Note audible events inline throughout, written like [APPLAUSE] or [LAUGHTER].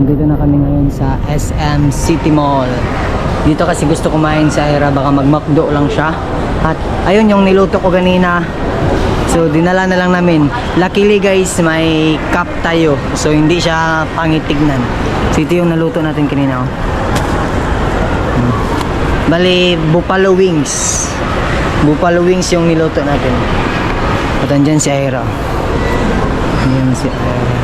Nandito na kami ngayon sa SM City Mall. Dito kasi gusto kumain sa Ira, baka mag-McDo lang siya. At ayun yung niluto ko kanina. So dinala na lang namin. Luckily guys, may cup tayo. So hindi siya pangitignan. So ito yung naluto natin kanina. Oh. Hmm. Bali, buffalo wings. Buffalo wings yung niluto natin. At andyan si Ira. Ayan si Ira.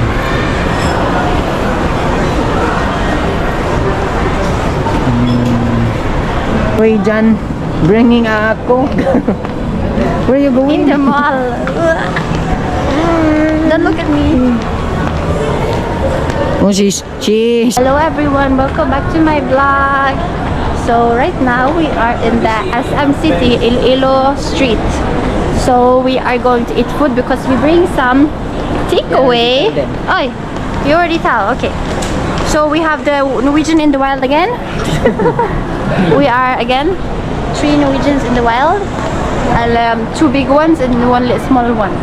Wait, Jan, bringing a coke. [LAUGHS] Where you going? In the mall. Mm, don't look at me. Oh, she's, she's. Hello everyone, welcome back to my vlog. So right now we are in the SM City, Iloilo Street. So we are going to eat food because we bring some takeaway. Oh, you already tell. Okay. So we have the Norwegian in the wild again. [LAUGHS] we are again three Norwegians in the wild, and um, two big ones and one small one.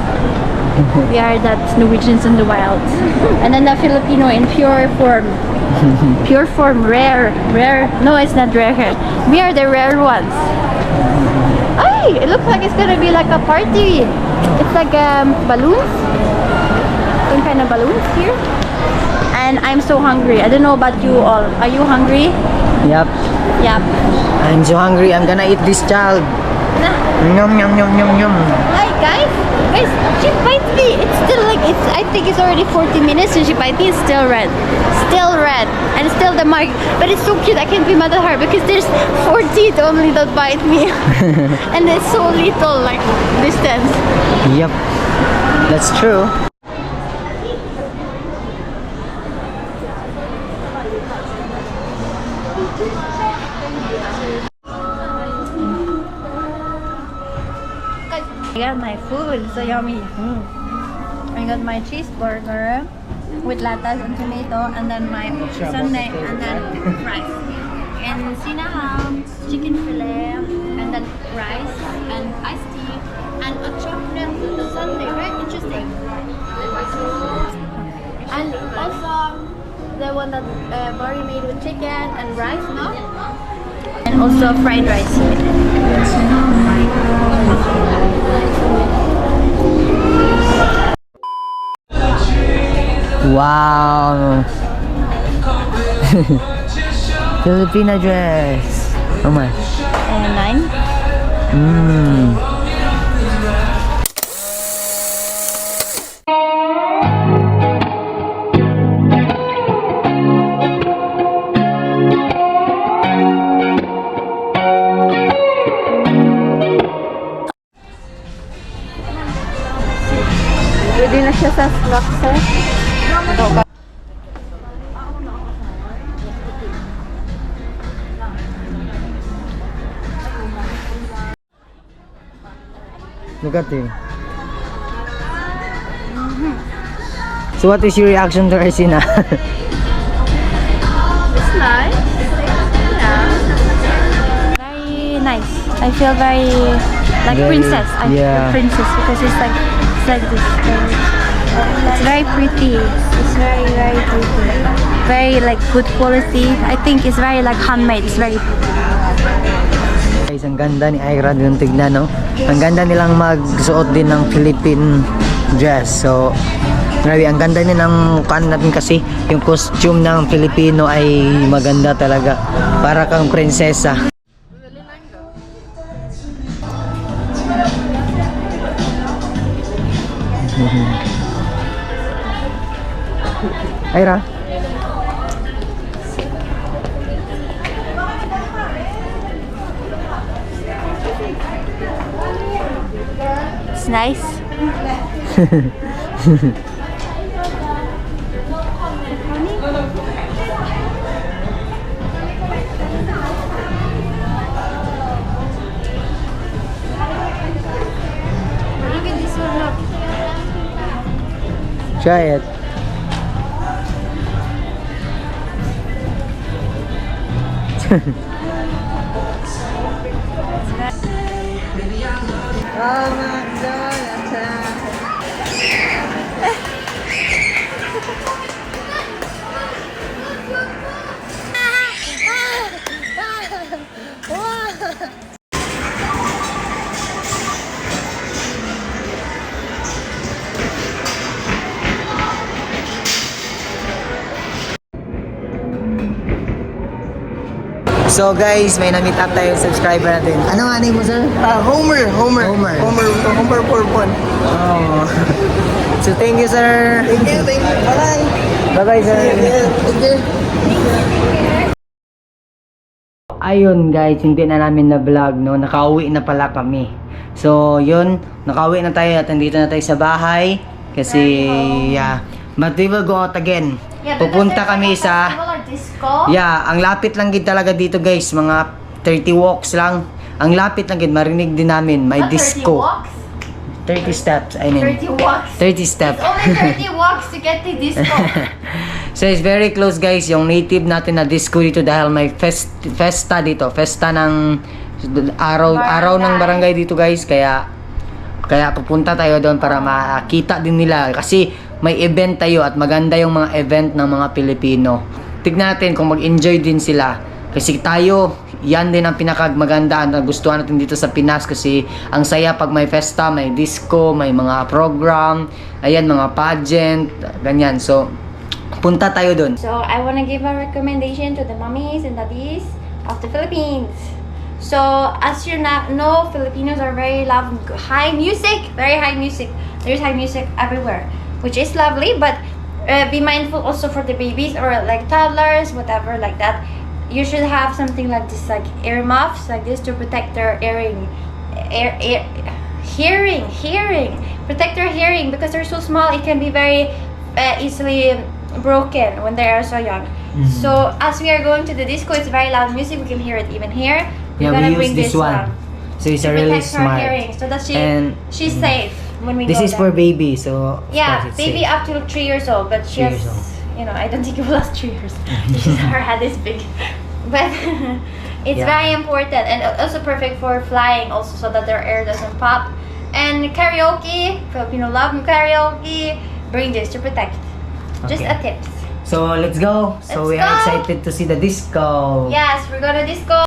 [LAUGHS] we are that Norwegians in the wild, and then the Filipino in pure form. [LAUGHS] pure form, rare, rare. No, it's not rare. We are the rare ones. Ay, it looks like it's gonna be like a party. It's like um, balloons, some kind of balloons here. And I'm so hungry. I don't know about you all. Are you hungry? Yep. Yep. I'm so hungry. I'm gonna eat this child. Yum, yum, yum, yum, yum. Hi guys, guys, she bites me. It's still like it's. I think it's already 40 minutes and she bites me. It's still red, still red, and still the mark. But it's so cute. I can't be mad at her because there's 40 only that bite me, [LAUGHS] and it's so little like distance. Yep. That's true. Got my food, so yummy. Mm. I got my cheeseburger with lettuce and tomato, and then my sundae, and then [LAUGHS] rice. And sinaham, chicken fillet, and then rice, and iced tea, and a chocolate sundae. Very interesting. And also the one that uh, Bari made with chicken and rice, no? And also fried rice. Wow. [LAUGHS] Filipina dress. How much? And nine. Mmm. Pwede na siya sa snacks, Look at him. So what is your reaction to Arsina? [LAUGHS] It's nice. Yeah. Very nice. I feel very like Very- princess. I yeah. feel princess because it's like it's like this. Very, it's very pretty. It's very very pretty. Very like good quality. I think it's very like handmade. It's very Guys, ang ganda ni Ira yung tignan, no? Ang ganda nilang magsuot din ng Philippine dress. So, grabe, ang ganda din ng kan natin kasi yung costume ng Filipino ay maganda talaga. Para kang prinsesa. [LAUGHS] Ira. It's nice. Look at this one. Look. Try it. [LAUGHS] So guys, may na-meet up tayo subscriber natin. Ano nga name mo sir? Ah, Homer, Homer. Homer. Homer, Homer Bourbon. Oh. [LAUGHS] so thank you sir. Thank you, thank you. Bye. Bye-bye sir. Thank you. Ayun guys, hindi na namin na vlog no. Nakauwi na pala kami. So, yun, nakauwi na tayo at nandito na tayo sa bahay kasi yeah, but we will go out again. Pupunta kami sa disco. Yeah, ang lapit lang gid talaga dito guys, mga 30 walks lang. Ang lapit lang gid, marinig din namin, may disco. 30 steps, I mean. 30 walks. 30 steps. Only 30 [LAUGHS] walks to get to disco. [LAUGHS] So it's very close guys, yung native natin na disco dito dahil may fest, festa dito, festa ng araw araw ng barangay dito guys, kaya kaya pupunta tayo doon para makita din nila kasi may event tayo at maganda yung mga event ng mga Pilipino. Tignan natin kung mag-enjoy din sila. Kasi tayo, yan din ang pinakamaganda na gustuhan natin dito sa Pinas kasi ang saya pag may festa, may disco, may mga program, ayan, mga pageant, ganyan. So, punta tayo doon. So I want to give a recommendation to the mummies and daddies of the Philippines. So as you know, Filipinos are very love high music, very high music. There's high music everywhere, which is lovely. But uh, be mindful also for the babies or like toddlers, whatever like that. You should have something like this, like ear muffs, like this, to protect their hearing, ear, ear, hearing, hearing, protect their hearing because they're so small. It can be very uh, easily broken when they are so young. So as we are going to the disco, it's very loud music. We can hear it even here. Yeah, We're we gonna use bring this one. So it's to a really protect her smart. hearing, so that she And she's safe when we this is for baby, so of yeah, course it's baby safe. up to three years old, but she Three has, years you know, I don't think it will last three years. She's, [LAUGHS] her head is big, [LAUGHS] but [LAUGHS] it's Yeah. very important and also perfect for flying, also so that their air doesn't pop. And karaoke, Filipino love karaoke. Bring this to protect. Just Okay. a tips. So let's go. So Let's we are go. excited to see the disco. Yes, we're gonna disco.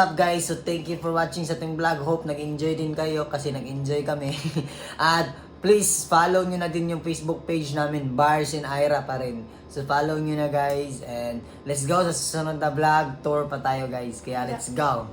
Up guys? So thank you for watching sa ating vlog. Hope nag-enjoy din kayo kasi nag-enjoy kami. [LAUGHS] At please follow nyo na din yung Facebook page namin, Bars in Ira pa rin. So follow nyo na guys and let's go sa susunod na vlog. Tour pa tayo guys. Kaya let's go.